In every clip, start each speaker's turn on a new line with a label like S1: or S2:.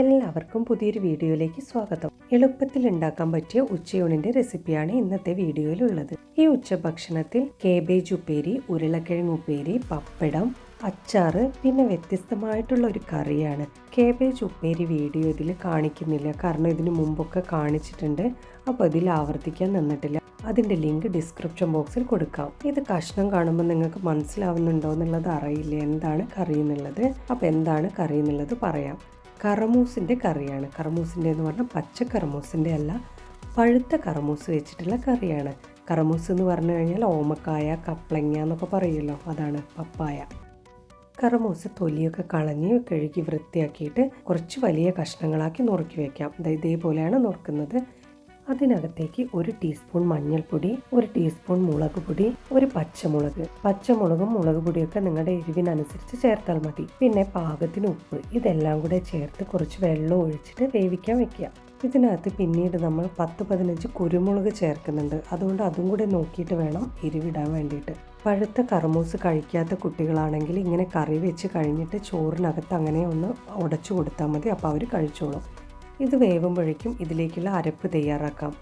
S1: എല്ലാവർക്കും പുതിയൊരു വീഡിയോയിലേക്ക് സ്വാഗതം. എളുപ്പത്തിൽ ഉണ്ടാക്കാൻ പറ്റിയ ഉച്ചയൂണിന്റെ റെസിപ്പിയാണ് ഇന്നത്തെ വീഡിയോയിലുള്ളത്. ഈ ഉച്ചഭക്ഷണത്തിൽ കേബേജ് ഉപ്പേരി ഉരുളക്കിഴങ്ങ് ഉപ്പേരി പപ്പടം അച്ചാറ് പിന്നെ വ്യത്യസ്തമായിട്ടുള്ള ഒരു കറിയാണ്. കേബേജ് ഉപ്പേരി വീഡിയോ ഇതിൽ കാണിക്കുന്നില്ല. കാരണം ഇതിനു മുമ്പൊക്കെ കാണിച്ചിട്ടുണ്ട്. അപ്പോൾ ഇതിൽ ആവർത്തിക്കാൻ നിന്നിട്ടില്ല. അതിന്റെ ലിങ്ക് ഡിസ്ക്രിപ്ഷൻ ബോക്സിൽ കൊടുക്കാം. ഇത് കഷ്ണം കാണുമ്പോൾ നിങ്ങൾക്ക് മനസ്സിലാവുന്നുണ്ടോ എന്നുള്ളത് അറിയില്ല. എന്താണ് കറി എന്നുള്ളത്? അപ്പോൾ എന്താണ് കറി എന്നുള്ളത് പറയാം. കറമൂസിന്റെ കറിയാണ്. കറമൂസിന്റെ എന്ന് പറഞ്ഞാൽ പച്ച കറമൂസിന്റെ അല്ല പഴുത്ത കറമൂസ് വെച്ചിട്ടുള്ള കറിയാണ്. കറമൂസ് എന്ന് പറഞ്ഞു കഴിഞ്ഞാൽ ഓമക്കായ കപ്ലങ്ങ എന്നൊക്കെ പറയുമല്ലോ അതാണ് പപ്പായ. കറമൂസ് തൊലിയൊക്കെ കളഞ്ഞ് കഴുകി വൃത്തിയാക്കിയിട്ട് കുറച്ച് വലിയ കഷ്ണങ്ങളാക്കി നുറുക്കി വയ്ക്കാം ഇതേപോലെയാണ് നുറുക്കുന്നത്. അതിനകത്തേക്ക് ഒരു ടീസ്പൂൺ മഞ്ഞൾപ്പൊടി ഒരു ടീസ്പൂൺ മുളക് പൊടി ഒരു പച്ചമുളക്. പച്ചമുളകും മുളക് പൊടിയൊക്കെ നിങ്ങളുടെ എരിവിനനുസരിച്ച് ചേർത്താൽ മതി. പിന്നെ പാകത്തിന് ഉപ്പ്. ഇതെല്ലാം കൂടെ ചേർത്ത് കുറച്ച് വെള്ളം ഒഴിച്ചിട്ട് വേവിക്കാൻ വെക്കുക. ഇതിനകത്ത് പിന്നീട് നമ്മൾ പത്ത് പതിനഞ്ച് കുരുമുളക് ചേർക്കുന്നുണ്ട്. അതുകൊണ്ട് അതും കൂടെ നോക്കിയിട്ട് വേണം എരിവിടാൻ വേണ്ടിയിട്ട്. പഴുത്ത കർമൂസ് കഴിക്കാത്ത കുട്ടികളാണെങ്കിൽ ഇങ്ങനെ കറി വെച്ച് കഴിഞ്ഞിട്ട് ചോറിനകത്ത് അങ്ങനെ ഒന്ന് ഉടച്ചു കൊടുത്താൽ മതി. അപ്പോൾ അവർ കഴിച്ചോളും. ഇത് വേവുമ്പോഴേക്കും ഇതിലേക്കുള്ള അരപ്പ് തയ്യാറാക്കാം.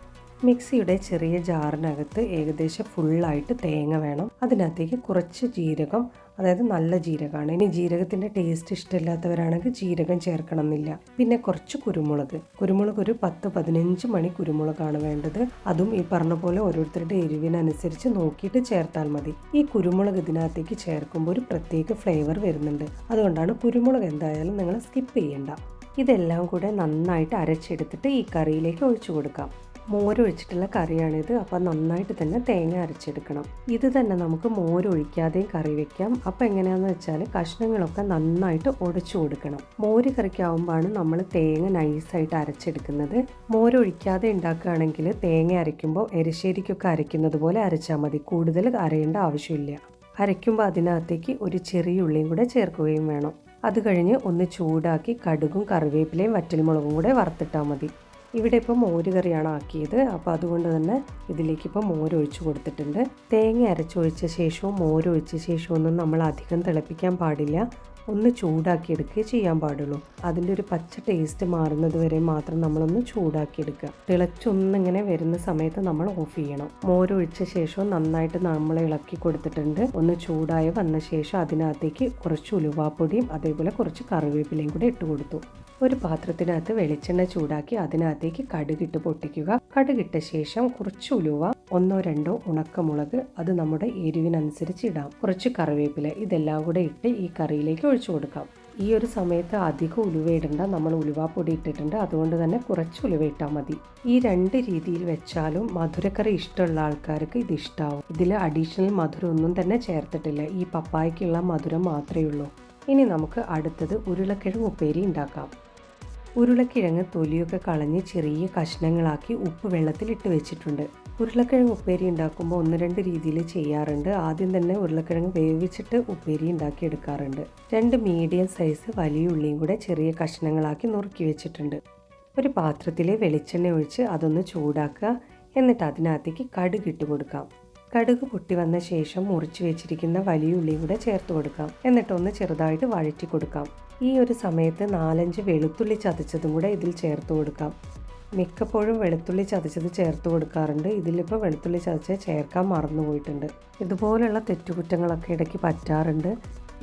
S1: മിക്സിയുടെ ചെറിയ ജാറിനകത്ത് ഏകദേശം ഫുള്ളായിട്ട് തേങ്ങ വേണം. അതിനകത്തേക്ക് കുറച്ച് ജീരകം അതായത് നല്ല ജീരകമാണ്. ഇനി ജീരകത്തിന്റെ ടേസ്റ്റ് ഇഷ്ടമില്ലാത്തവരാണെങ്കിൽ ജീരകം ചേർക്കണം എന്നില്ല പിന്നെ കുറച്ച് കുരുമുളക്. കുരുമുളക് ഒരു പത്ത് പതിനഞ്ച് മണി കുരുമുളകാണ് വേണ്ടത്. അതും ഈ പറഞ്ഞ പോലെ ഓരോരുത്തരുടെ എരിവിനനുസരിച്ച് നോക്കിയിട്ട് ചേർത്താൽ മതി. ഈ കുരുമുളക് ഇതിനകത്തേക്ക് ചേർക്കുമ്പോൾ ഒരു പ്രത്യേക ഫ്ലേവർ വരുന്നുണ്ട്. അതുകൊണ്ടാണ് കുരുമുളക് എന്തായാലും നിങ്ങൾ സ്കിപ്പ് ചെയ്യണ്ട. ഇതെല്ലാം കൂടെ നന്നായിട്ട് അരച്ചെടുത്തിട്ട് ഈ കറിയിലേക്ക് ഒഴിച്ചു കൊടുക്കാം. മോരൊഴിച്ചിട്ടുള്ള കറിയാണിത്. അപ്പോൾ നന്നായിട്ട് തന്നെ തേങ്ങ അരച്ചെടുക്കണം. ഇത് തന്നെ നമുക്ക് മോരൊഴിക്കാതെയും കറി വെക്കാം. അപ്പോൾ എങ്ങനെയാണെന്ന് വെച്ചാൽ കഷ്ണങ്ങളൊക്കെ നന്നായിട്ട് ഉടച്ചു കൊടുക്കണം. മോര് കറിക്കാവുമ്പോഴാണ് നമ്മൾ തേങ്ങ നൈസായിട്ട് അരച്ചെടുക്കുന്നത്. മോരൊഴിക്കാതെ ഉണ്ടാക്കുകയാണെങ്കിൽ തേങ്ങ അരയ്ക്കുമ്പോൾ എരിശ്ശേരിക്കൊക്കെ അരയ്ക്കുന്നത് പോലെ അരച്ചാൽ മതി. കൂടുതൽ അരയേണ്ട ആവശ്യമില്ല. അരയ്ക്കുമ്പോൾ അതിനകത്തേക്ക് ഒരു ചെറിയ ഉള്ളിയും കൂടെ ചേർക്കുകയും വേണം. അത് കഴിഞ്ഞ് ഒന്ന് ചൂടാക്കി കടുകും കറിവേപ്പിലയും വറ്റൽമുളകും കൂടെ വറുത്തിട്ടാൽ മതി. ഇവിടെ ഇപ്പോൾ മോര് കറിയാണ് ആക്കിയത്. അപ്പോൾ അതുകൊണ്ട് തന്നെ ഇതിലേക്ക് ഇപ്പോൾ മോര് ഒഴിച്ച് കൊടുത്തിട്ടുണ്ട്. തേങ്ങ അരച്ചൊഴിച്ച ശേഷവും മോര് ഒഴിച്ച ഒന്നും നമ്മൾ അധികം തിളപ്പിക്കാൻ പാടില്ല. ഒന്ന് ചൂടാക്കിയെടുക്കുകയേ ചെയ്യാൻ പാടുള്ളൂ. അതിന്റെ ഒരു പച്ച ടേസ്റ്റ് മാറുന്നത് വരെ മാത്രം നമ്മളൊന്ന് ചൂടാക്കിയെടുക്കുക. തിളച്ചൊന്നിങ്ങനെ വരുന്ന സമയത്ത് നമ്മൾ ഓഫ് ചെയ്യണം. മോരൊഴിച്ച ശേഷം നന്നായിട്ട് നമ്മൾ ഇളക്കി കൊടുത്തിട്ടുണ്ട്. ഒന്ന് ചൂടായി വന്ന ശേഷം അതിനകത്തേക്ക് കുറച്ച് ഉലുവാപ്പൊടിയും അതേപോലെ കുറച്ച് കറിവേപ്പിലയും കൂടി ഇട്ട് കൊടുത്തു. ഒരു പാത്രത്തിനകത്ത് വെളിച്ചെണ്ണ ചൂടാക്കി അതിനകത്തേക്ക് കടുകിട്ട് പൊട്ടിക്കുക. കടുകിട്ട ശേഷം കുറച്ച് ഉലുവ ഒന്നോ രണ്ടോ ഉണക്കമുളക് അത് നമ്മുടെ എരിവിനനുസരിച്ച് ഇടാം. കുറച്ച് കറിവേപ്പില ഇതെല്ലാം കൂടെ ഇട്ട് ഈ കറിയിലേക്ക് ഒഴിച്ചു കൊടുക്കാം. ഈ ഒരു സമയത്ത് അധികം ഉലുവ ഇടണ്ട. നമ്മൾ ഉലുവാപ്പൊടി ഇട്ടിട്ടുണ്ട്. അതുകൊണ്ട് തന്നെ കുറച്ച് ഉലുവ ഇട്ടാൽ മതി. ഈ രണ്ട് രീതിയിൽ വെച്ചാലും മധുരക്കറി ഇഷ്ടമുള്ള ആൾക്കാർക്ക് ഇത് ഇഷ്ടാവും. ഇതിൽ അഡീഷണൽ മധുരം ഒന്നും തന്നെ ചേർത്തിട്ടില്ല. ഈ പപ്പായക്കുള്ള മധുരം മാത്രമേ ഉള്ളൂ. ഇനി നമുക്ക് അടുത്തത് ഉരുളക്കിഴങ്ങ് ഉപ്പേരി ഉണ്ടാക്കാം. ഉരുളക്കിഴങ്ങ് തൊലിയൊക്കെ കളഞ്ഞ് ചെറിയ കഷ്ണങ്ങളാക്കി ഉപ്പ് വെള്ളത്തിൽ ഇട്ട് വെച്ചിട്ടുണ്ട്. ഉരുളക്കിഴങ്ങ് ഉപ്പേരി ഉണ്ടാക്കുമ്പോൾ ഒന്ന് രണ്ട് രീതിയിൽ ചെയ്യാറുണ്ട്. ആദ്യം തന്നെ ഉരുളക്കിഴങ്ങ് വേവിച്ചിട്ട് ഉപ്പേരി ഉണ്ടാക്കി എടുക്കാറുണ്ട്. രണ്ട് മീഡിയം സൈസ് വലിയ ഉള്ളിയും കൂടെ ചെറിയ കഷ്ണങ്ങളാക്കി നുറുക്കി വെച്ചിട്ടുണ്ട്. ഒരു പാത്രത്തിൽ വെളിച്ചെണ്ണ ഒഴിച്ച് അതൊന്ന് ചൂടാക്കുക. എന്നിട്ട് അതിനകത്തേക്ക് കടുക് ഇട്ട് കൊടുക്കാം. കടുക് പൊട്ടി വന്ന ശേഷം മുറിച്ച് വെച്ചിരിക്കുന്ന വലിയ ഉള്ളി കൂടെ ചേർത്ത് കൊടുക്കാം. എന്നിട്ട് ഒന്ന് ചെറുതായിട്ട് വഴറ്റി കൊടുക്കാം. ഈ ഒരു സമയത്ത് നാലഞ്ച് വെളുത്തുള്ളി ചതച്ചതും കൂടെ ഇതിൽ ചേർത്ത് കൊടുക്കാം. മിക്കപ്പോഴും വെളുത്തുള്ളി ചതച്ചത് ചേർത്ത് കൊടുക്കാറുണ്ട്. ഇതിലിപ്പോൾ വെളുത്തുള്ളി ചതച്ച് ചേർക്കാൻ മറന്നുപോയിട്ടുണ്ട് ഇതുപോലുള്ള തെറ്റുകുറ്റങ്ങളൊക്കെ ഇടയ്ക്ക് പറ്റാറുണ്ട്.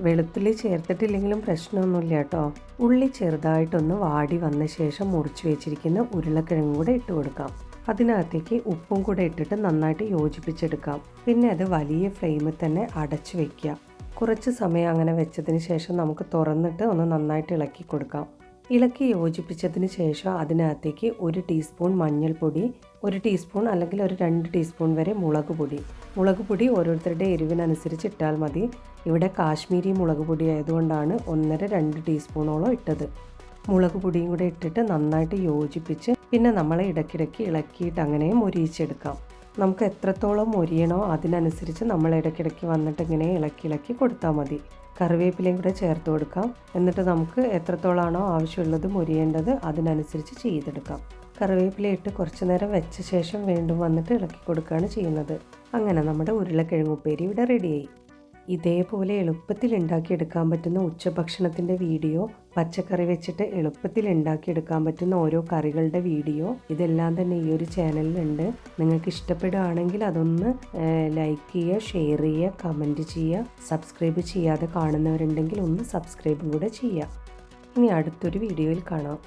S1: വെളുത്തുള്ളി ചേർത്തിട്ടില്ലെങ്കിലും പ്രശ്നമൊന്നുമില്ല കേട്ടോ. ഉള്ളി ചെറുതായിട്ടൊന്ന് വാടി വന്ന ശേഷം മുറിച്ച് വെച്ചിരിക്കുന്ന ഉരുളക്കിഴങ്ങും കൂടെ ഇട്ട് കൊടുക്കാം. അതിനകത്തേക്ക് ഉപ്പും കൂടെ ഇട്ടിട്ട് നന്നായിട്ട് യോജിപ്പിച്ചെടുക്കാം. പിന്നെ അത് വലിയ ഫ്ലെയിമിൽ തന്നെ അടച്ചു വെക്കാം കുറച്ച് സമയം അങ്ങനെ വെച്ചതിന് ശേഷം നമുക്ക് തുറന്നിട്ട് ഒന്ന് നന്നായിട്ട് ഇളക്കി കൊടുക്കാം. ഇളക്കി യോജിപ്പിച്ചതിന് ശേഷം അതിനകത്തേക്ക് ഒരു ടീസ്പൂൺ മഞ്ഞൾപ്പൊടി ഒരു ടീസ്പൂൺ അല്ലെങ്കിൽ ഒരു രണ്ട് ടീസ്പൂൺ വരെ മുളക് പൊടി. മുളക് പൊടി ഓരോരുത്തരുടെ എരിവിനനുസരിച്ച് ഇട്ടാൽ മതി. ഇവിടെ കാശ്മീരി മുളക് പൊടി ആയതുകൊണ്ടാണ് ഒന്നര രണ്ട് ടീസ്പൂണോളം ഇട്ടത്. മുളക് പൊടിയും കൂടെ ഇട്ടിട്ട് നന്നായിട്ട് യോജിപ്പിച്ച് പിന്നെ നമ്മൾ ഇടയ്ക്കിടയ്ക്ക് ഇളക്കിയിട്ട് അങ്ങനെ മൊരിയിച്ചെടുക്കാം. നമുക്ക് എത്രത്തോളം മൊരിയണോ അതിനനുസരിച്ച് നമ്മൾ ഇടയ്ക്കിടയ്ക്ക് വന്നിട്ട് ഇങ്ങനെ ഇളക്കി ഇളക്കി കൊടുത്താൽ മതി. കറിവേപ്പിലയും കൂടെ ചേർത്ത് കൊടുക്കാം. എന്നിട്ട് നമുക്ക് എത്രത്തോളമാണോ ആവശ്യമുള്ളത് മൊരിയേണ്ടത് അതിനനുസരിച്ച് ചെയ്തെടുക്കാം. കറിവേപ്പില ഇട്ട് കുറച്ച് നേരം വെച്ച ശേഷം വീണ്ടും വന്നിട്ട് ഇളക്കി കൊടുക്കുകയാണ് ചെയ്യുന്നത്. അങ്ങനെ നമ്മുടെ ഉരുളക്കിഴങ്ങ് ഉപ്പേരി ഇവിടെ റെഡിയായി ഇതേപോലെ എളുപ്പത്തിൽ ഉണ്ടാക്കിയെടുക്കാൻ പറ്റുന്ന ഉച്ചഭക്ഷണത്തിന്റെ വീഡിയോ പച്ചക്കറി വെച്ചിട്ട് എളുപ്പത്തിൽ ഉണ്ടാക്കിയെടുക്കാൻ പറ്റുന്ന ഓരോ കറികളുടെ വീഡിയോ ഇതെല്ലാം തന്നെ ഈ ഒരു ചാനലിലുണ്ട്. നിങ്ങൾക്ക് ഇഷ്ടപ്പെടുകയാണെങ്കിൽ അതൊന്ന് ലൈക്ക് ചെയ്യുക ഷെയർ ചെയ്യുക കമന്റ് ചെയ്യുക സബ്സ്ക്രൈബ് ചെയ്യാതെ കാണുന്നവരുണ്ടെങ്കിൽ ഒന്ന് സബ്സ്ക്രൈബും കൂടെ ചെയ്യുക. ഇനി അടുത്തൊരു വീഡിയോയിൽ കാണാം.